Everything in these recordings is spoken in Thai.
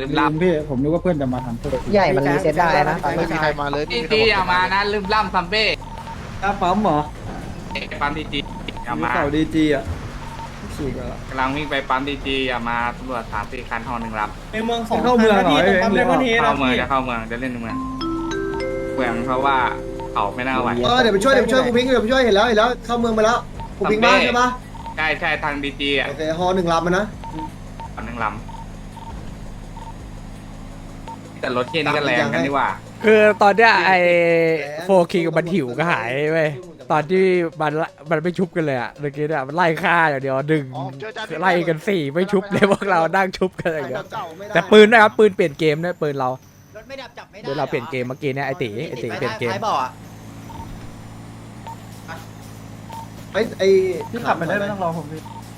ลืมลืล่มพี่ผมนึกว่าเพื่อนจะมาทำเพื่อนใหญ่มันรีเซ็ตได้นะตอนไม่นี้มีใครมาเลยำไม่ดีมีใครจีอย่ามานะลืมล่ำซัมเบ้อ้าปั๊มเหรอปั๊มดีจีอย่ามีมาเข่าดีจีอะฉีกอะกำลังวิ่งไปปั๊มดีจีอย่ามาตำรวจสามสี่คันหอหนึ่งลในเมืองสองเข้าเมืองเหรอตรงปั๊มเอ้เลยยวันนี้ำนะเข้าเมืองพี่จะเข้าเมืองจะเล่นในเมืองเมืองเพราะว่าเขาไม่น่าไหวเออเดี๋ยวไปช่วยเดี๋ยวไปช่วยกูพิงค์เดี๋ยวไปช่วยเห็นแล้วเห็นแล้วเข้าเมืองไปแล้วกูพิงค์บ้านใช่ปะใช่ใช่ทางดีจีอะโอเคฮอหนึ่งลำมันนะหอหนึ่งลำ แต่รถเที่ยนี่ก็แรงกันนี่หว่า คือตอนเนี้ยไอ้โฟคิงมันหิวก็หายเว้ยตอนที่มันละมันไม่ชุบกันเลยอะเมื่อกี้เนี่ยมันไล่ฆ่าอย่างเดียวดึงอ๋อเจอจานไล่กันสี่ไม่ชุบเลยพวกเรานั่งชุบกันอย่างใครเดียวเก่าไม่ได้แต่ปืนนะครับปืนเปลี่ยนเกมด้วยปืนเรารถไม่ดับจับไม่ได้เดี๋ยวเราเปลี่ยนเกมเมื่อกี้เนี่ยไอตีไอตีเปลี่ยนเกมท้ายบ่ออะไอ้ไอ้พี่ขับไปได้ไม่ต้องรอผมพี่แ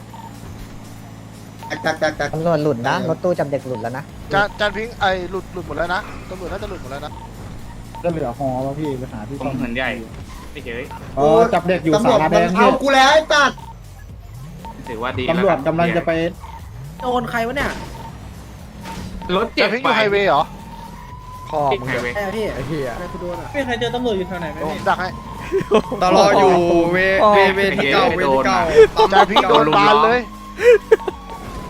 ตกแตกแตกแตกตำรวจหลุดนะ รถตู้จับเด็กหลุดแล้วนะ จานจานพิงค์ไอ้หลุดหลุดหมดแล้วนะตำรวจน่าจะหลุดหมดแล้วนะก็เหลือฮอวะพี่ไปหาที่ผมเหินใหญ่ไม่เฉยเออจับเด็กอยู่ตำรสาวจราแดมันงเอาพี่กูแล้วไอ้ตัดถือว่าดีตำรวจกำลังจะไปโดนใครวะเนี่ยรถเจ็จาบนพิงค์ไปอยู่ไฮเวย์เหรอพ่อติดมึงไฮเวเนี่ยย์พี่ไอ้เหี้ยไม่ใครเจอตำรวจอยู่แถวไหนไหมเดี๋ยวผพี่มดักให้ตลออยู่เวพ่อเวเวที่เก่าเวที่เก่าจานพิงค์โดนบานเลย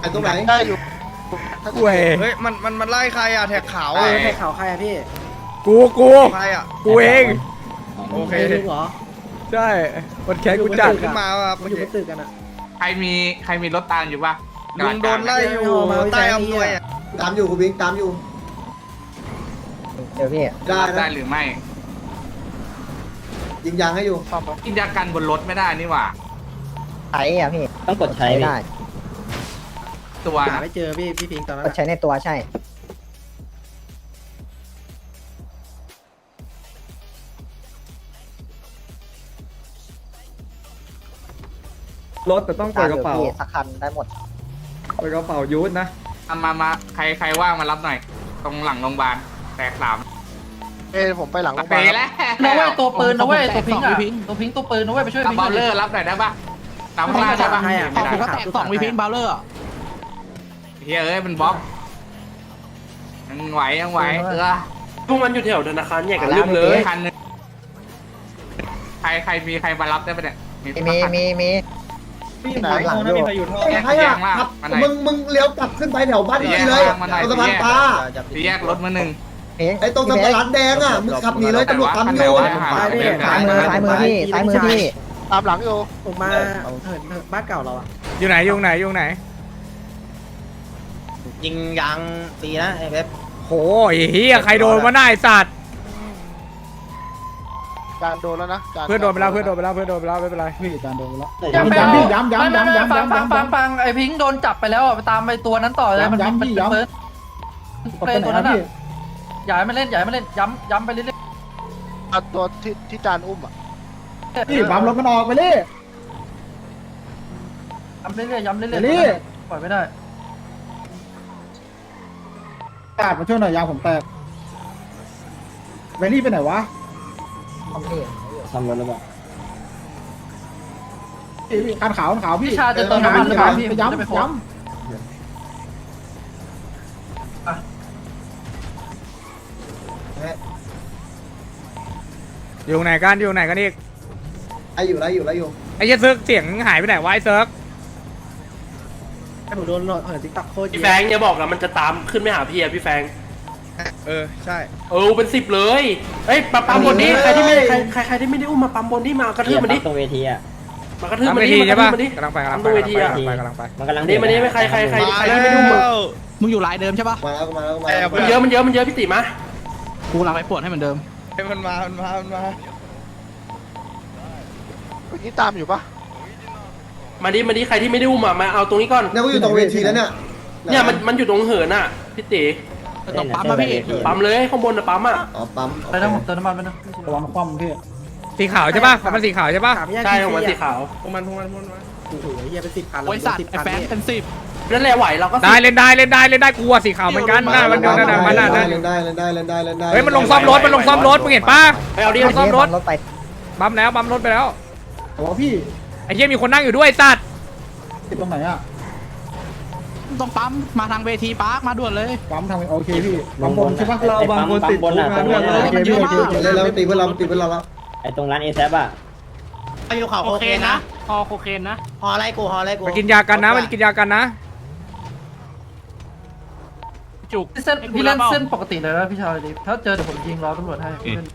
ไอ้ตรงไหนได้อยู่เว้ยเฮ้ยมันมันมันไล่ใครอะแท็กขาวเออะอใครเขาใครอะพี่กูกูใครอะกูเองโอเคไม่รู้เหรอใช่มันแค้นกูจัดขึ้นมาว่ะมันเมื่ออยู่บกี้นตึกกันอะใครมีใครมีรถตามอยู่ปะลุงโดนไล่อยู่ใต้อำนวยอะตามอยู่กูพิงค์ตามอยู่เดี๋ยวพี่ได้ได้นะหรือไม่ยิงยางให้อยู่ซ่อมปะกินยากันบนรถไม่ได้นี่หว่าใช้อะพี่ต้องกดใช้ใช้ได้ ตัวหานะไม่เจอพี่พี่พิงตอนนั้นใช้ในตัวใช่ รถแต่ต้องเปิดกระเป๋าพี่สักคันได้หมด เปิดกระเป๋ายูทนะเอามามาใครใครว่างมารับหน่อย ตรงหลังโรงพยาบาลแตกสามเอ้ยผมไปหลังโรงพยาไปบาลแล้วนะเว้ยตัวปืนนะเว้ยตัวพิงค์อะตัวพิงค์ตัวปืนนะเว้ยไปช่วยตามพิงค์บอลเลอร์รับหน่อยได้ปะตามข้างล่างได้ปะใครอะไม่ได้ก็แตกสองมีพิงบาเลอร์ เฮ้ยเอ้ยมันบล็อกยังไหวยังไหวเออพวกมันอยู่แถวธนาคารแยกกันลืมเลยคันหนึงใครใครมีใครมารับได้ปะเนี่ยมีสักมีคันมีมีพี่อยู่ไหนโทรนะมีใครอยู่โทรไอ้ใครอะขับมึงมึงเลี้ยวกลับขึ้นไปแถวบ้านพี่เลยตรงสะพานปลาสี่แยกรถมาหนึ่งไอ้ตรงสะพานร้านแดงอะมึงขับหนีเลยตำรวจตามอยู่ซ้ายมือซ้ายมือซ้ายมือพี่ซ้ายมือพี่ตามหลังอยู่ผมมาเหินบ้านเก่าเราอะอยู่ไหนอยู่ไหนอยู่ไหน ยิงยางตีนะไอ้เว็บโหไอ้เหี้ยใครโดนมาหน้าไอ้สัตว์จานโดนแล้วนะจาเพื่อนโดนไปแล้วเพื่อนโดนไปแล้วเพื่อนโดนไปแล้วไม่เป็นไรพี่อาจารย์โดนไปแล้วย้ำย้ำพี่ย้ำย้ำย้ำย้ำฟังย้ำฟังฟังย้ำฟังไอ้พิงค์โดนจับไปแล้วอะไปตามไปตัวนั้นต่อเลยมันมันเป็นเฟิร์สกดเลไปยไหนตัวนะนั้นอะพี่อย่าให้มันเล่นอย่าให้มันเล่นย้ำย้ำไปเรื่อยเอาตัวที่ที่จานอุ้มอะๆพี่บัมรถมันออกไปเลยย้ำเรื่อยๆย้ำเรื่อยไปนี่ๆปล่อยไม่ได้ กาดมาช่วยหน่อยยางผมแตกเวนี่ไปไหนวะของพี่ทำรถแล้วแบบพี่คันขาวคันขาวพี่พี่ชาจะเติมน้ำมันหรือเปล่าพี่ผมจะไปโพสย้ำต์อยู่ไหนกันอยู่ไหนกันอีกไอ้อยู่ไรอยู่ไรอยู่ไอ้เหี้ยเซิร์กเสียงหายไปไหนวะไอ้เซิร์ก ไอ้ผมโดนเหินติ๊กต็อกโคตรพี่แฟงอย่าบอกนะมันจะตามขึ้นไม่หาพี่อะพี่แฟง เออ ใช่ เออเป็นสิบเลยเอ้ยปั๊มปั๊มบนนี้ใครที่ไม่ใครใครใครที่ไม่ได้อุ้มมาปั๊มบนนี่มากระทืบมันดิตรงเวทีอะมากระทืบทำมันเวดิทีมากใช่ระทืปะบมันดิกำลังไปกำลังไปทำเวทีกำอะลังไปกำลังไป มันกำลังอันนี้มันนี่ไม่ใครใครใครใครที่ไม่ได้อุ้มมึงมึงอยู่ลายเดิมใช่ปะมาแล้วมาแล้วมาแอบมันเยอะมันเยอะมันเยอะพี่ติมากูรับไปปวดให้เหมือนเดิมเฮ้ยมันมา มันมา มันมาเมื่อกี้ตามอยู่ปะ มาดิมาดิใครที่ไม่ได้อุ้มอะมาเอาตรงนี้ก่อน เนี่ยกูอยู่ตรงเวทีแล้วเนี่ยเนี่ยมันมันอยู่ตรงเหินอะพี่ติตรงปั๊มมาพี่ปั๊มเลยข้างบนอะปั๊มอะอ๋อปั๊มไปทั้งหมดเติมน้ำมันไปนะระวังคว่ำพี่สีขาวใช่ปะมันสีขาวใช่ปะใช่ของมันสีขาวพวกมันพวกมันพวกมันโอ้โหเฮียเป็นสิบคันบริษัทไอ้แฟนเป็นสิบนั่นแหละไหวเราก็ได้เล่นได้เล่นได้เล่นได้กลัวสีขาวเหมือนกันหน้ามันเดินนั่นมันน่ะได้นั่นเล่นได้เล่นได้เล่นได้เล่นได้เฮ้ยมันลงซ่อมรถมันลงซ่อมรถมึงเห็นปะไปเอาดิซ่อมรถรถไป บัมแล้วบัมรถไปแล้วโอ้พี่ ไอ้เหี้ยมีคนนั่งอยู่ด้วยไอ้สัตว์ติดตรงไหนอะนตรงปั๊มมาทางเวทีปาร์คมาด่วนเลย ปั๊มทางโอเคพี่ปั๊มบนใช่ปะเราบางคนติดคุกนะเพื่อนโอเลยเคพี่โอเคโอเคเล่นแล้วตีเพื่อนเราตีเพื่อนเราแล้วไอ้ตรงร้านเอแซอะอายุเขาโอเคนะฮอโคเคนนะหออะไรกูหออะไรกูมากินยากันนะมันกินยากันนะ จุกเส้นพี่เล่นเส้นปกติเลยนะพี่ชายดิถ้าเจอเดี๋ยวผมยิงล้อตำรวจให้เล่น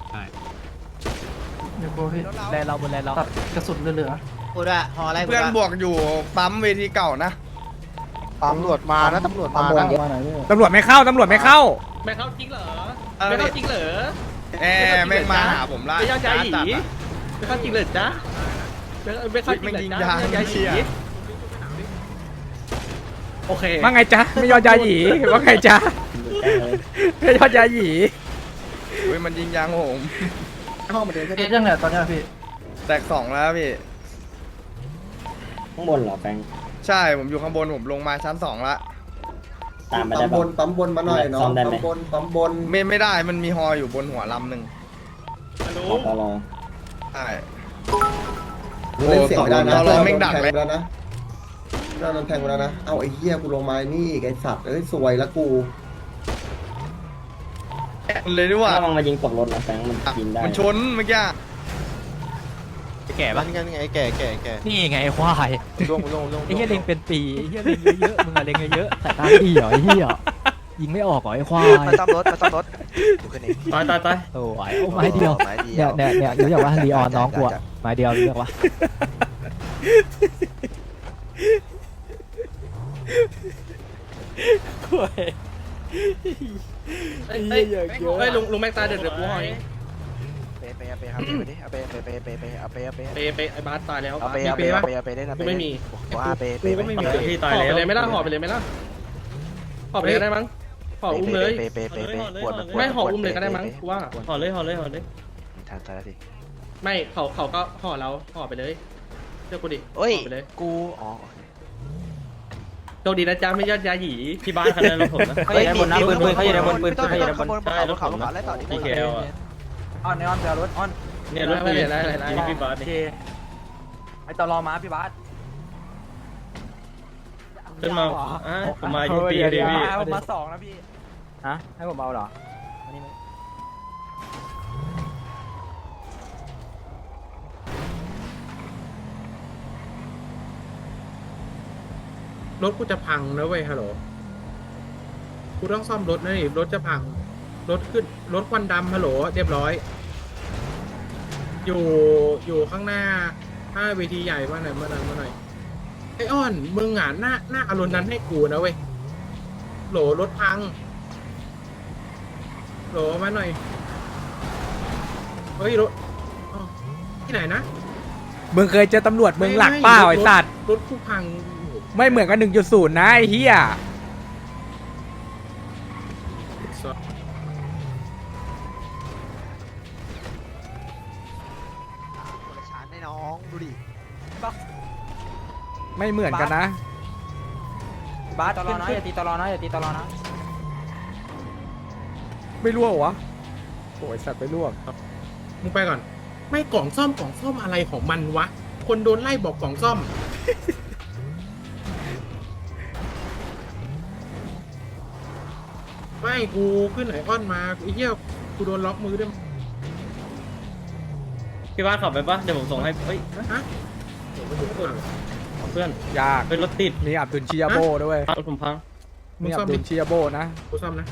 เดี๋ยวกูพี่แลนเราบนแลนเราตัดกระสุนเหลือ กูด้วยหออะไรกูเพื่อนบวกอยู่ปั๊มเวทีเก่านะตำรวจมานะตำรวจปั๊มมาบนนะมาไหนพี่ตำรวจไม่เข้าตำรวจไม่เข้า ไม่เข้าจริงเหรอ ไม่เข้าจริงเหรอแอบแม่งมาหาผมละไม่ยอมใจหยีจัดอะไม่เข้าจริงเลยจ้ะไม่เข้าจริงไม่เลยยิงจ้ะยางไม่เข้าจริงเชียร์โอเคว่าไงจ๊ะไม่ยอดยาหยีว่าไงจ๊ะไม่ยอดยาหยีเฮ้ยมันยิงยางผมห้องมาเดินๆเอ๊ะยังไงตอนเนี้ยพี่แตกสองแล้วพี่ ข้างบนเหรอแฟงใช่ผมอยู่ข้างบนผมลงมาชั้นสองละตามมาปั๊ได้มบป่ะนปั๊มบนมาหน่อยเนาะซ่อมได้ไหม ปั๊มบนปั๊มบนไม่ไม่ได้มันมีฮออยู่บนหัวลำหนึ่งขอตลอใช่เล่นเสียงไม่ได้นะเราเราแม่งดักแทงเลยไปแล้วนะเราโดนแทงไปแล้วนะเอาไอ้เหี้ยกูลงมานี่อีกไอ้สัตว์เอ้ยสวยละกูเลยดีกว่าถ้ามันมายิงตกรถนะแฟงมันยิงได้มันชนเมื่อกี้ แก่ปะนี่ไงนี่ไงแก่แก่แก่นี่ไงควายล่วงล่วงล่วงไอ้เหี้ยเล็งเป็นปีไอ้เหี้ยเล็งเยอะๆมึงอะเล็งเยอะๆสายตาดีเหรอไอ้เหี้ยยิงไม่ออกเหรอไอ้ควายมาซ่อมรถมาซ่อมรถดูขึ้นอีกตายตายตายโอ้ยโอ้ไม้เดียวไม้เดีเนี่ยยวเนี่ยเนี่ยรู้จักว่าลีออนน้องกูอะไม้เดียวรู้จักว่าเฮ้ยลุงลุงแม็กตายเดี๋ยวเดี๋ยวกูหอย เปไปเอาไปครับไปดิเอาไปไปไปไปไปเอาไปเอาไปเปไปไอ้บาสตายแล้วเอาไปมีเอาเปไปปะเอาไปเอาไปได้นะกูไม่มีว่าไปไปกูก็ไม่มีที่ตายแล้วห่อไปเลยไหม่ล่ะห่อไปเลยไหม่ล่ะห่อไปเลยก็ได้มั้งห่ออุ้มเลยไปไปไปไปปวดมันปวดไม่ห่ออุ้มเลยก็ได้มั้งกูว่าห่อเลยห่อเลยห่อเลยทันทันทีไม่เขาเขาก็ห่อเราห่อไปเลยเจ้ากูดิเฮ้ยห่อไปเลยกูอ๋อโชคดีนะจ๊ะไม่ยอดยาหยีที่บ้านคันนั้นรถผมนะเขาอยู่ในบนปืนปืนเขาอยู่ในบนปืนเขาอยู่ในบนบนเขาบนเขาบนเขาไล่ต่อดิดีเคลอะ ออนในออนเดี๋ยวรถออนเนี่ยรถกูเนี่ยยิงพี่บาสโอนี่เคไอตอรอมาพี่บาสขึ้นมาอะผมมายิงปีเดียวพี่ผมมาสองนะพี่ฮะให้ผมเอาเหรออันนี้ไหมรถกูจะพังนะเว้ยฮัลโหลกูต้องซ่อมรถนะนี่รถจะพัง รถขึ้นรถควันดำฮัลโหลเรียบร้อย อยู่อยู่ข้างหน้าหน้าเวทีใหญ่มาหน่อยมาหน่อยมาหน่อยไออ้อนมึงอะหน้าหน้าอารมณ์นั้นให้กูนะเว้ยโหลรถพัง โหลมาหน่อยเฮ้ยรถอ้าวที่ไหนนะมึงเคยเจอตำรวจมึงหลักเปล่าไอ้สัตว์ รถกูพังไม่เหมือนกันหนึ่งจุดศูนย์นะไอ้เหี้ย องดูดิไม่เหมือนกันนะ บาสตอรอนะอย่าตีตอรอนะอย่าตีตอรอนะไม่ร่วงวะโอ้ยสัตว์ไม่ร่วงมึงไปก่อน ไม่กล่องซ่อมกล่องซ่อมอะไรของมันวะ คนโดนไล่บอกกล่องซ่อม ไม่กูขึ้นไหนอ้อนมาไอ้เหี้ยกูโดนล็อกมือด้วย พี่บ้านขับไปปะเดี๋ยวผมส่งให้เฮ้ยฮะเพื่อนยากเป็นรถติดมีอับดุลชิยาโบด้วยรถผมพังมึมีงอัซ่อมบดุดิลชิยาโบนะกูซ่อมนะ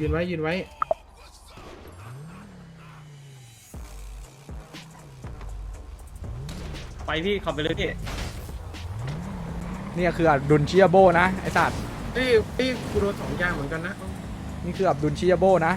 ยืนไว้ยืนไว้ไปพี่ขับไปเลยพี่นี่คืออับดุลชิยาโบนะไอ้สัตว์เอ้ยเอ้ยกูโดนสองอย่างเหมือนกันนะนี่คืออับดุลชิยาโบนะ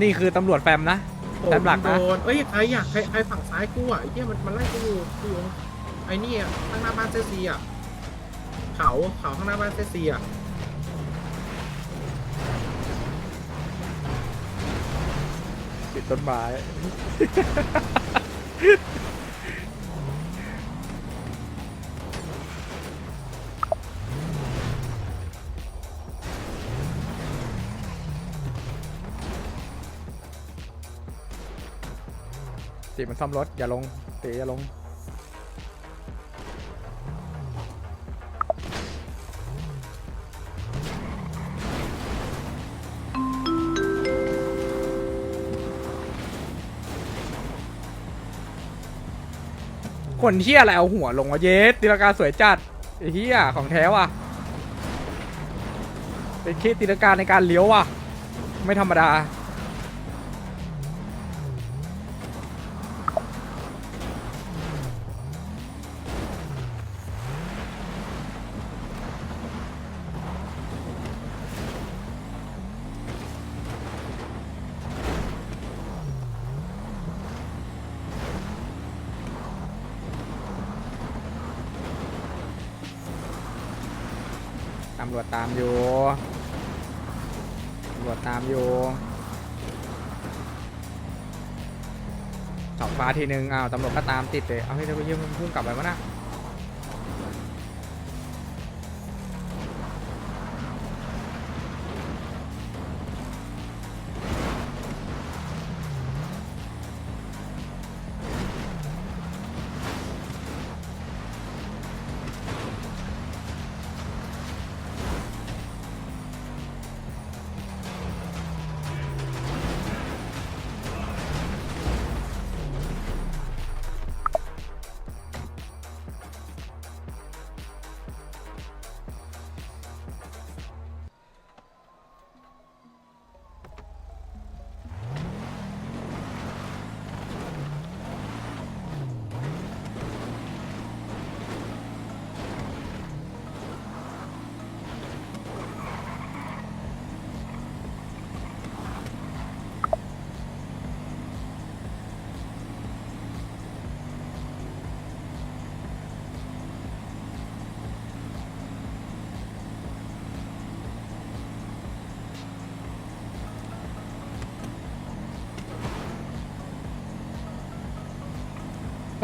นี่คือตำรวจแฟมนะโอ้แฟมหลักโดนะนเอ้ยใครอยากใครใครฝั่งซ้ายกูอะไอ้เหี้ยมันมันไล่กูอยู่กูอยู่ไอ้นี่อะข้างหน้าบ้านเซซีอะเขาเขาข้างหน้าบ้านเซซีอะติดต้นไม้ ตีมันซ่อมรถ อย่าลงตีอย่าลง คนเที่ยอะไรเอาหัวลงวะเยสตีลกาสวยจัดไอ้เหี้ยของแท้ว่ะเป็นเคสตีลกาในการเลี้ยวว่ะ ไม่ธรรมดา อยู่ตำรวจตามอยู่สองฟ้าทีนึงอ้าวตำรวจก็ตามติดเลย เอาให้เธอไปยืมมพุ่งกลับไปวะนะ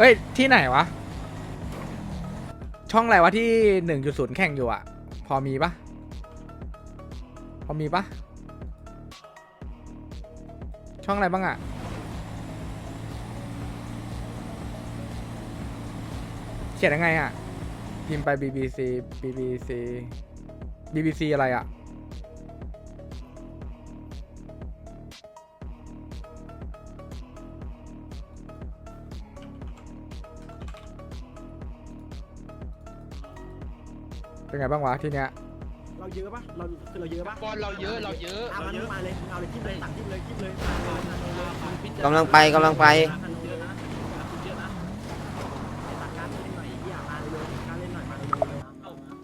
ฮ้ย ที่ไหนวะ ช่องอะไรวะที่หนึ่งจุดศูนย์แข่งอยู่อะพอมีปะพอมีปะช่องอะไรบ้างอะเขียนยังไงอะพิมพ์ไป BBC BBC BBC อะไรอะ เป็นไงบ้างวะที่เนี้ยเราเยอะปะเราคือเราเยอะปะบอลเราเยอะเราเยอะมาเลยเอาเลยทิมเลยตัดทิมเลยทิมเลยกำลังไปกำลังไป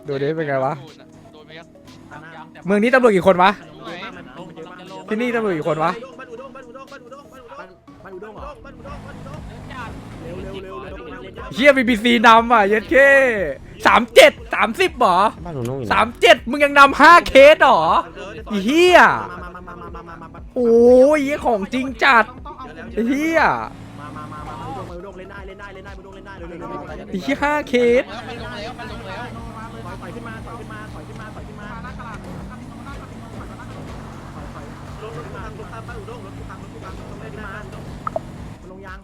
ดูดิเป็นไงวะเมืองนี้ตำรวจกี่คนวะที่นี่ตำรวจกี่คนวะเฮียบีบีซีนำอะเย็ดเคสามเจ็ดามสิบหรอบ้านหนูนุ่งอยู่สามเจ็ดมึงยังนำห้าเคสหรออีเหี้ยมามามามามามามาโอ้ยเหี้ยของจริงจัดไอ้เฮียมามามามาอุด้งอุด้งเล่นได้เล่นได้เล่นได้อุด้งเล่นได้เร็วเร็วเร็วไอ้เฮียห้าเคสแล้วมันลงแล้วมันลงแล้วถอยถอยขึ้นมาถอยขึ้นมาถอยขึ้นมาถอยขึ้นมาหน้ากระดาษถอยถอยรถรถตามรถตามบ้านอุด้งรถตามรถตามต้องเล่นมาลงยาง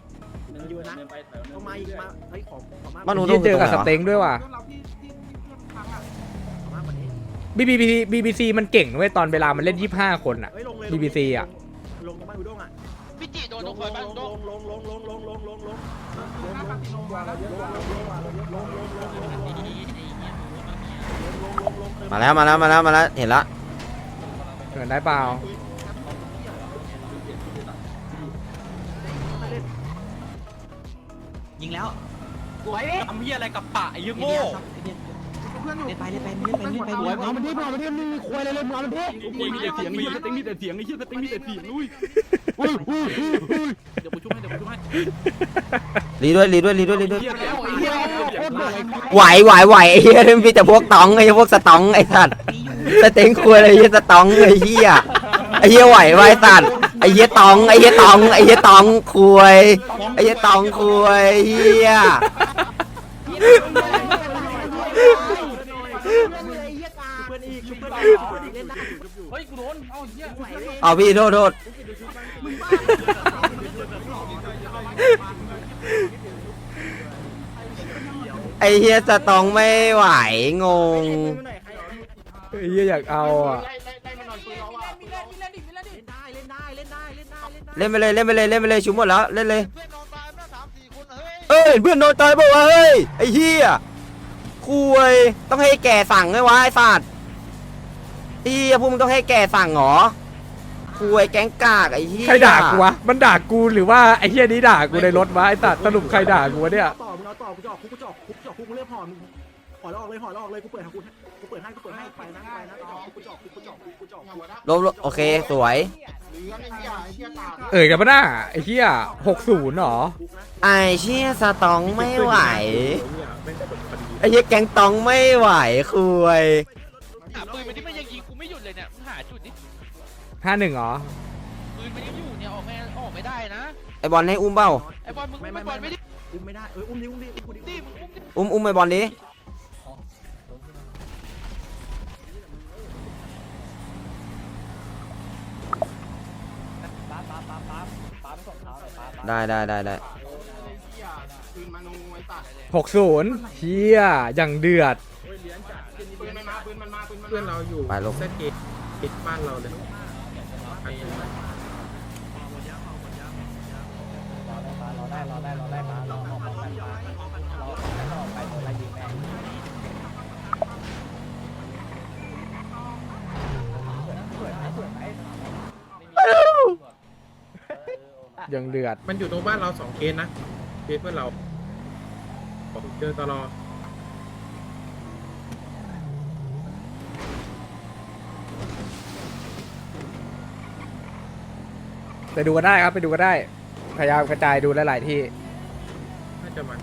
อยู่นะต้องมาอีกมาเฮ้ยของของมาบ้านหนูเฮีนุ่ยงเจอกับสเต็งด้วยว่ะมากกว่านี้ บีบีบีบีบีซีมันเก่งด้วยตอนเวลามันเล่นยี่ห้าคนอะ เฮ้ยลงเลย BBC อะ ลงตรงบ้านอุด้งอะพี่จิโดนลตรงงคอยบ้านลโดงนลงลงลงลงลงลงลงลงมาแล้วมาแล้วมาแล้วมาแล้วเห็นละเหินได้เปล่ายิงแล้วสวยทำเหี้ยอะไรกับปะไอ้ยี่โง่เล่นไปเล่นไปเล่นไปเล่นไปเล่นไปเอามันที่เอามันที่มีควยอะไรเลยมึงเอามันที่มีแต่เสียงมีแต่เสียงมีแต่เสียงไอ้เหี้ยสติ๊งมีแต่เสียงอุ้ยอุ้ยอุ้ยอุ้ยอุ้ยเดี๋ยวกูช่วยให้เดี๋ยวกูช่วยให้รีด้วยรีด้วยรีด้วยรีด้วยเหี้ยไหี้ยเสียไหวไหวไหวไอ้เหี้ยมีแต่พวกตองไอ้พวกสตองไอ้สัตว์สเต็งคุยอะไรเหี้ยสตองไอ้เหี้ยไอ้เหี้ยไหวไว้สัตว์ไอ้เหี้ยตองไอ้เหี้ยตองไอ้เหี้ยตองคุยไอ้เหี้ยตองคุยเหี้ย เอ้าเหี้ยไหวเลยเอาพี่โทษโทษมึงบ้าไอ้เฮียสตองไม่ไหวงงไอ้เหี้ยอยากเอาอะเล่นได้เล่นได้เล่นได้เล่นได้เล่นได้เล่นไปเลยเล่นไปเลยเล่นไปเลยชุบหมดแล้วเล่นเลยเอ้ยเพื่อนโดนตายเปล่าวะเฮ้ยไอ้เฮียคุยต้องให้แก่สั่งไงวะไอ้สัตว์ไอ้ เฮียพวกมึงต้องให้แก่สั่งเหรอคุยแก๊งกากไอ้เฮียใครด่ากูวะ มันด่ากูหรือว่าไอ้เหี้ยนี้ด่ากูในรถวะไอ้สัตว์สรุปใครด่ากูวะเนี่ย ต่อมึงเอาต่อกูจะออกคุกกูจะออกคุกจะออกคุกกูเรียกห่อมึงห่อแล้วออกเลยห่อแล้วออกเลยกูเปิดให้กูกูเปิดให้กูเปิดให้ไปนะไปนะจะออกคุกกูจะออกคุกกูจะออกคุกกูจะออกคุกลบลบโอเคสวย เอ่ยกันปะหน้าไอ้เหี้ยหกศูนย์หรอ ไอ้เชี่ยสตองไม่ไหวเนี่ยแม่งก็พอดีไอ้เหี้ยแก๊งตองไม่ไหวคุย ห้าหนึ่งเหรอ ปืนมันยังอยู่เนี่ยออกไม่ออกไม่ได้นะไอ้บอลให้อุ้มเปล่า ไอ้บอลมึงไม่บอลไม่ดิอุ้มไม่ได้เอออุ้มดิอุ้มดิอุ้มดิดิมึงอุ้มดิอุ้มอุ้มไอ้บอลดิได้ได้ได้ได้หกศูนย์เฮียอย่างเดือดเพื่อนเราอยู่ไปลูกเซตเกตปิดบ้านเราเลย ย่างเดือด มันอยู่ตรงบ้านเราสองเคสนะเคสเพื่อนเราเจอตลอดไปดูกันได้ครับไปดูกันได้ พยายามกระจายดูหลายๆที่น่าจะมัน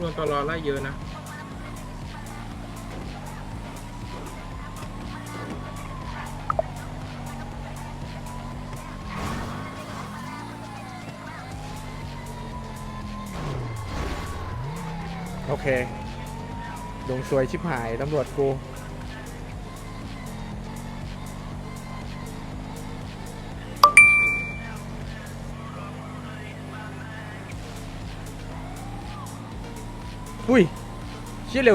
รวมตลอดไล่เยอะนะโอเคดวงสวยชิบหายตำรวจกู เชี่ยเ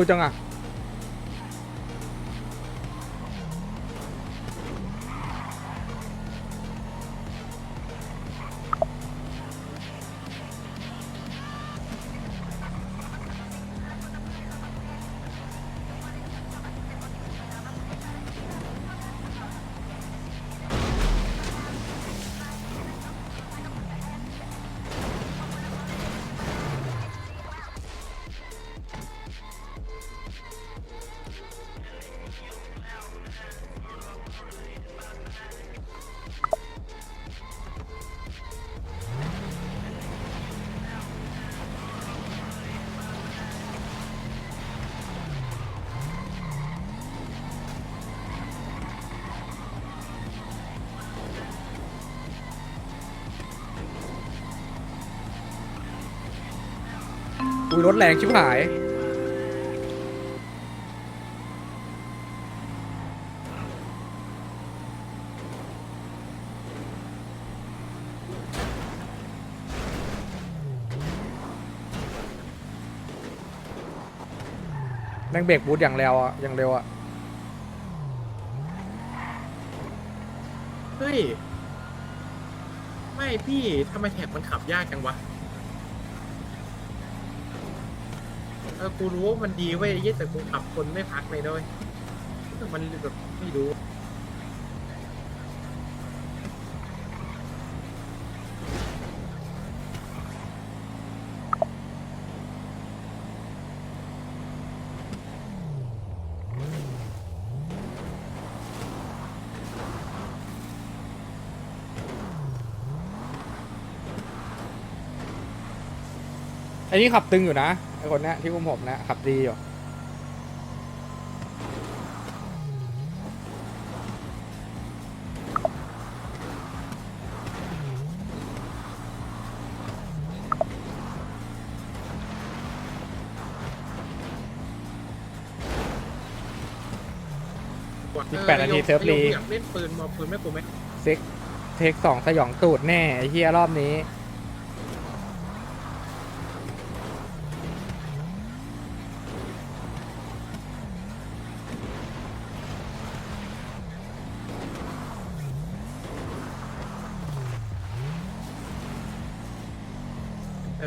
อุ้ยรถแรงชิบหาย แม่งเบรกบูทอย่างเร็วอะ อย่างเร็วอะ เฮ้ย ไม่พี่ทำไมแท็กมันขับยากจังวะ ออกูรู้ว่ามันดีเว้ยเหี้ยแต่กูขับคนไม่พักเลยด้วยมันแบบไม่รู้ อันนี้ขับตึงอยู่นะ คนเนี้ยที่อุ้มผมนะขับดีอยู่สิบแปดนาทีเซิร์ฟลีอยากเล่นปืนมอปืนไม่กูไหมเซ็กเทคสองสยองตูดแน่ไอ้เฮียรอบนี้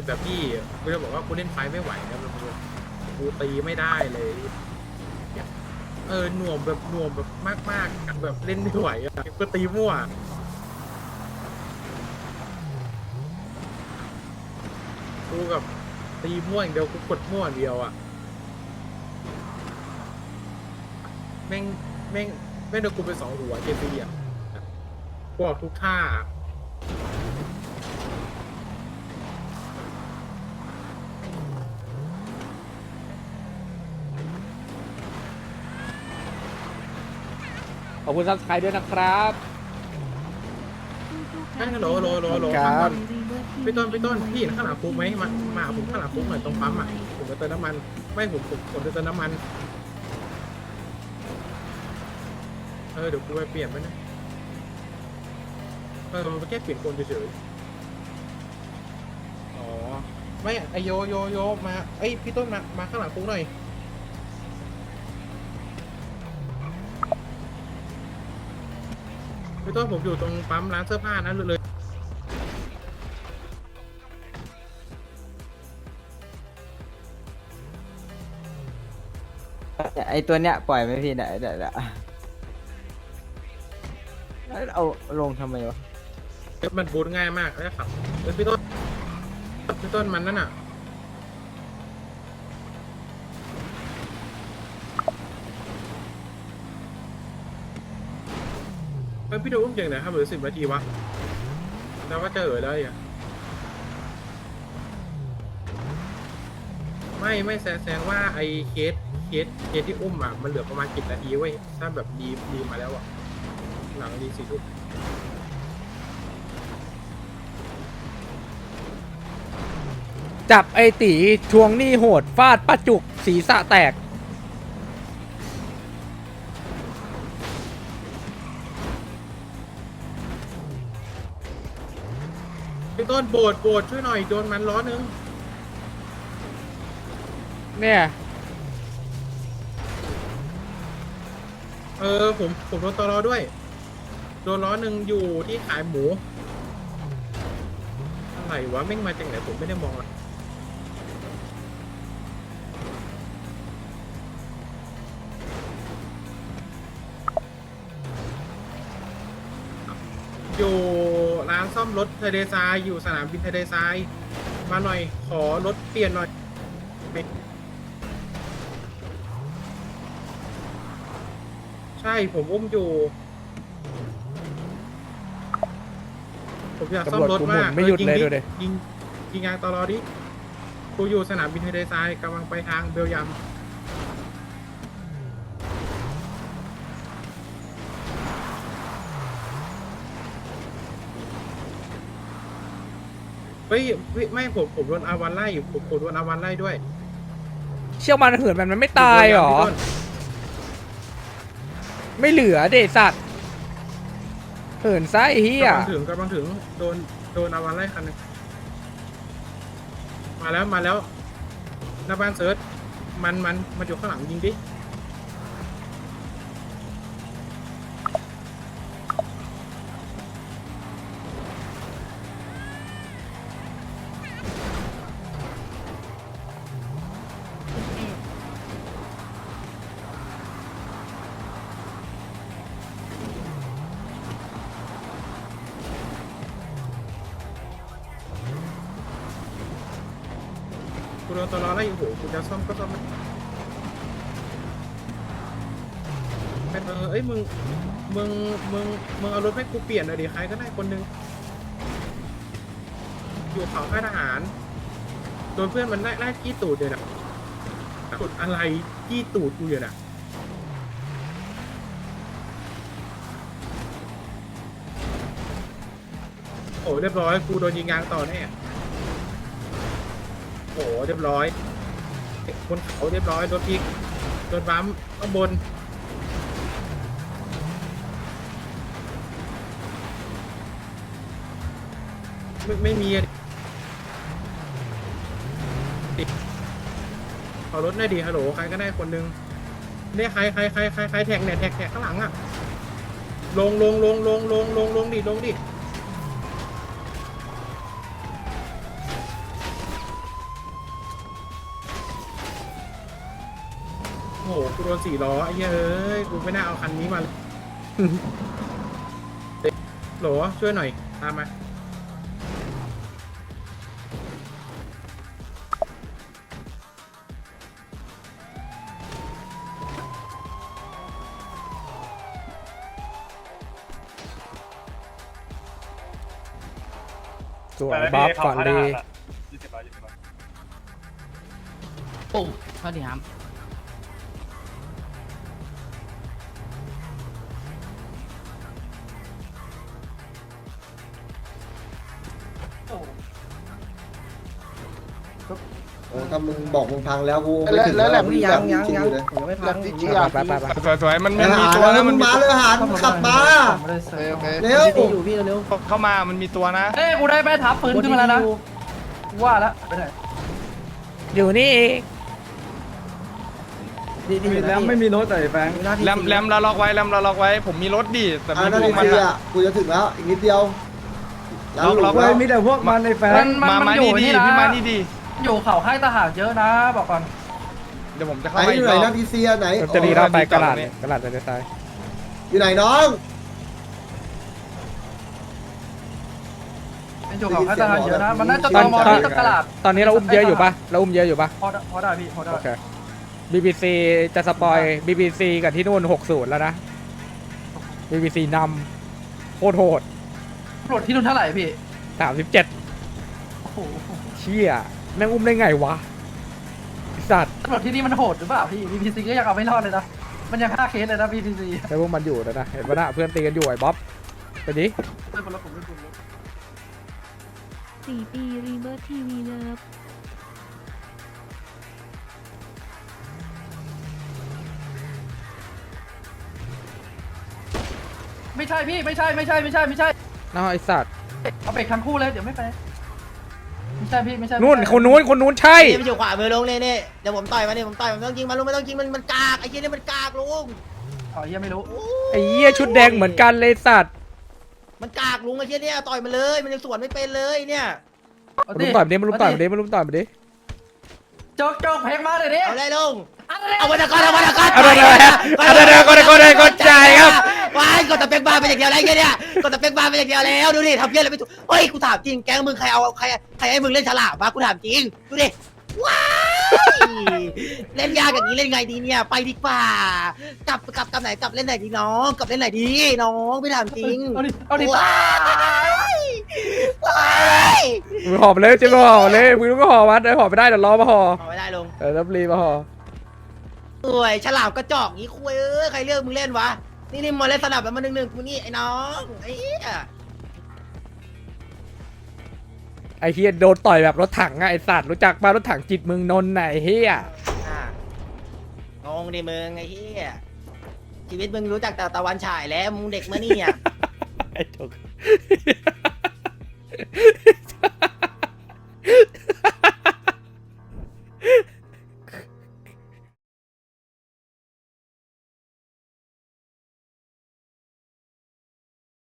แต่แบบพี่กูจะบอกว่ากูเล่นไฟไม่ไหวนะแบบกูตีไม่ได้เลยเออหน่วงแบบหน่วงแบบมากๆแบบเล่นไม่ไหวอะก็ตีมั่วกูกับตีมั่วอย่างเดียวกูกดมั่วเดียวอะแม่งแม่งแม่งโดนกูไปสองหัวเจปีอะกูออกทุกท่า ขอบคุณซับสไครต์ด้วยนะครับฮัลโหลฮัลโหลฮัลโหลฮัลโหลครับ พี่ต้นพี่ต้นพี่เห็นข้างหลังคุกไหมมามาหาผมข้างหลังคุกหน่อยตรงปั๊มอะผมจะเติมน้ำมันไม่ผมผมผมจะเติมน้ำมันเออเดี๋ยวกูไปเปลี่ยนไปนะเออมันแค่เปลี่ยนคนเฉยๆอ๋อไม่ไอโยโยโยมาไอยพี่ต้นมามาข้างหลังคุกหน่อย พี่ต้นผมอยู่ตรงปั๊มร้านเสื้อผ้านะเลยไอตัวเนี้ยปล่อยไหมพี่เดี๋ยวเดี๋ยวเดี๋ยวแล้วเอาลงทำไมวะ มันบูทง่ายมากแล้วขับเอ้ยพี่ต้นพี่ต้นมันนั่นอะ ฮ้ยพี่ดูอุ้มเก่งหนครับเหลือสิบนาทีวะแล้วว่าจะเอ๋ยแล้วอะไม่ไม่แซงแซงว่าไอ้เคสเคสเคสที่อุ้มอะมันเหลือประมาณกี่นาทีเว้ยถ้าแบบดีดีมาแล้วอะหลังดีสี่ทุ่มจับไอตีทวงหนี้โหดฟาดป้าจุกศีรษะแตก พี่ต้นโบดโบดช่วยหน่อยโดนมันล้อนึงเนี่ยเออผมผมโดนตอรอด้วย โดนล้อหนึ่งอยู่ที่ขายหมูอะไรวะแม่งมาจากไหนผมไม่ได้มองอะ ซ่อมรถเทเดซายอยู่สนามบินเทเดซายมาหน่อยขอรถเปลี่ยนหน่อยใช่ผมอุ้มอยู่ ผมอยากซ่อมรถตำรวจกูหมุมากนไม่หยุดออเลยงดูดิ ยิงยิงยางตลอดดิกูอยู่สนามบินเทเดซายกำลังไปทางเบลยัม เฮ้ยไม่ไม่ผมผมโดนอาวันไล่อยู่ผมผมโดนอาวันไล่ด้วยเชี่ยวมันเหินมันมันไม่ตายเหรอพี่ต้นไม่เหลือเดสัตว์เหินไส้เฮียกำลังถึงกำลังถึงโดนโดนอาวันไล่คันหนึงมาแล้วมาแล้วหน้าบ้านเซิร์ชมันมันมันอยู่ข้างหลังยิงดิ กูโดนตลอดไล่อยู่โหกูจะซ่อมก็ซ่อมไม่เป็นเออเอ้ยมึงมึงมึงมึงเอารถให้กูเปลี่ยนหน่อยดิใครก็ได้คนหนึงอยู่เขาค่ายทหารโดนเพื่อนมันไล่ไล่กี้ตูดเลยนะกดอะไรกี้ตูดกูอยู่น่ะโอ้เรียบร้อยกูโดนยิงยางต่อแน่ โอ้โหเรียบร้อยบนเขาเรียบร้อยโดนพิกโดนบัมข้างบนไม่ไม่มีขอรถหน่อยดิฮัลโหลใครก็ได้คนหนึงเนี่ยใครใครใครใครใครแท็กเนี่ยแท็กแท็กข้างหลังอะลงลงลงลงลงลงลงดิลงดิ กูโดนสี่ล้อไอ้เหี้ยเอ้ยกูไม่น่าเอาคันนี้มาเลยโหลช่วยหน่อยตามมาสวยบ๊อบก่อนดี ปุ่มเท่านี้ พังแล้วกูไม่ถึงแล้วมึงแบบจริงๆเลยยังไม่พังไปไปไปสวยๆมันไปมันมีหาตัวแล้นะวมึมันงมีมาเลยหามึงขับมาไม่ได้เซิร์ฟเร็วอยู่พี่เร็วเข้ามามันมีตัวนะเอ้ยกูได้แม่ทับปืนขึ้นมาแล้วนะกูว่าแล้วไปไหนอยู่นี่เองดีดีแล้วไม่มีรถแต่แฟงแรมแรมเราล็อกไว้แรมเราล็อกไว้ ผมมีรถดิแต่อ่ามีนาพวทีกมันสี่อะอะกูจะถึงแล้วอีกนิดเดียวแล้วล็อกหลุล็อดกแล้วมีแต่พวกมันในแฟมังนมันมามันมาอยู่นี่ดินี่นะพี่มานี่ดิ อยู่เขาค่ายทหารเยอะนะบอกก่อน เดี๋ยวผมจะไหนเข้ามาออียู่กไหนรอบนาทีสี่อะไหนจะดีเราไปกระดาษโอ้ยกระดาษจะตายอยู่ไหนน้องเป็นอยู่เขาค่ายทหารเยอะนะ มันน่าจะตตออนมอตอนที่ตลาดตอนนี้เราอุ้มเยอะอยู่ปะเราอุ้มเยอะอยู่ปะพอได้พอได้พี่พอได้ โอเค BBC จะสปอย BBC กับที่นู่น60 แล้วนะ BBC นำโคตรโหดตำรวจที่นู่นเท่าไหร่พี่ 37 โอ้โหเชี่ย แม่งอุ้มได้ไงวะไอ้สัตว์ตำรวจที่นี่มันโหดหรือเปล่าพี่ BPC ก็ยังเอาไม่รอดเลยนะ มันยังฆ่าเคสเลยนะ BPC แต่พวกมันอยู่นะนะเห็นปะนะเพื่อนตีกันอยู่ไอ้บ๊อบไปดิไม่เป็นไรผมไม่เป็นไรสี่ปีรีเบิร์ทีวีเลิฟไม่ใช่พี่ ไม่ใช่ ไม่ใช่ ไม่ใช่ ไม่ใช่ น้าไอ้สัตว์เอาเบรกทั้งคู่เลย เดี๋ยวไม่ไป ไม่ใช่พี่ไม่ใช่นู่นคนนู้นคนนู้นใช่ นี่มันอยู่ขวามือลุงนี่นี่เดี๋ยวผมต่อยมาเนี่ยผมต่อยมันไม่ต้องยิงมันลุงไม่ต้องยิงมันมันกากไอ้เหี้ยนี่มันกากลุงอ๋อเหี้ยังไม่รู้ไอ้เหี้ยชุดแดงเหมือนกันเลยสัตว์มันกากลุงไอ้เหี้ยเนี่ยต่อยมันเลยมันยังสวนไม่เป็นเลยเนี่ยเอามาดิลุมต่อยมาดิมาลุมต่อยมาดิมาลุมต่อยมาดิโจ๊กโจ๊กเพลงมาเลยดิเอาเลยลุงเอาวันตะกอนเอาวันตะกอนเอาเดี๋ยวเอาเดี๋ยวเอาเดี๋ยวเอาเดี๋ยวเอาเดี๋ยวกดใจครับ ว้ายกดตะเป็กบาร์ไปอย่างเดียวอะไรเงี้ยเนี่ยกดตะเป็กบาร์ไปอย่างเดียวแล้วดูดิทำเพี้ยอะไรไม่ถูกเฮ้ยกูถามจริงแก๊งมึงใครเอาใครใครให้มึงเล่นฉลามวะกูถามจริงดูดิว้ายเล่นยากอย่างนี้เล่นไงดีเนี่ยไปดีกว่ากลับกลับกลับไหนกลับเล่นไหนดีน้องกลับเล่นไหนดีน้องไม่ถามจริงเอาดิเอาดิว้ายว้ายมึงหอบไปเลยจิ้มห่อเลยมึงต้องก็ห่อวัดเลยห่อไม่ได้เดี๋ยวรอมาห่อเอาไม่ได้ลงเออรับรีมาห่อสวยฉลามกระจอกงี้คุยเอ้ยใครเลือกมึงเล่นวะ นี่นี่มาเล่นสนับแล้วมาหนึ่งหนึ่งกูนี่ไอ้น้องไอ้เหี้ยไอ้เฮียโดนต่อยแบบรถถังอะไอ้สัตว์รู้จักป่ะรถถังจิตเมืองนนท์ไหนะไอ้เฮียอะงงดิมึงไอ้เหี้ยชีวิตมึงรู้จักแต่ตะวันฉายแล้วมึงเด็กมานี่อะ ไอ้จก